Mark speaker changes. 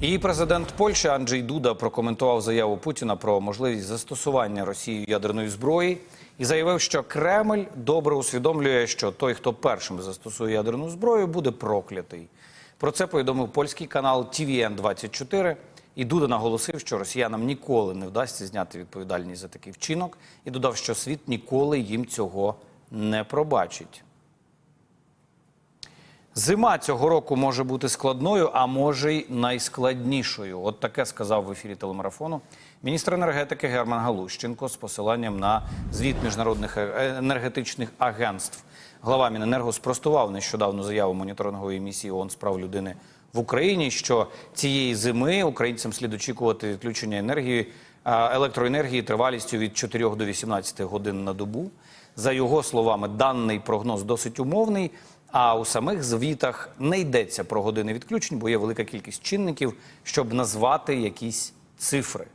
Speaker 1: І президент Польщі Анджей Дуда прокоментував заяву Путіна про можливість застосування Росією ядерної зброї і заявив, що Кремль добре усвідомлює, що той, хто першим застосує ядерну зброю, буде проклятий. Про це повідомив польський канал tvn 24 І Дуда наголосив, що росіянам ніколи не вдасться зняти відповідальність за такий вчинок, і додав, що світ ніколи їм цього не пробачить. Зима цього року може бути складною, а може й найскладнішою. От таке сказав в ефірі телемарафону міністр енергетики Герман Галущенко з посиланням на звіт міжнародних е- енергетичних агентств. Глава Міненерго спростував нещодавно заяву моніторингової місії ООН з прав людини в Україні, що цієї зими українцям слід очікувати відключення енергії електроенергії тривалістю від 4 до 18 годин на добу. За його словами, даний прогноз досить умовний. А у самих звітах не йдеться про години відключень, бо є велика кількість чинників, щоб назвати якісь цифри.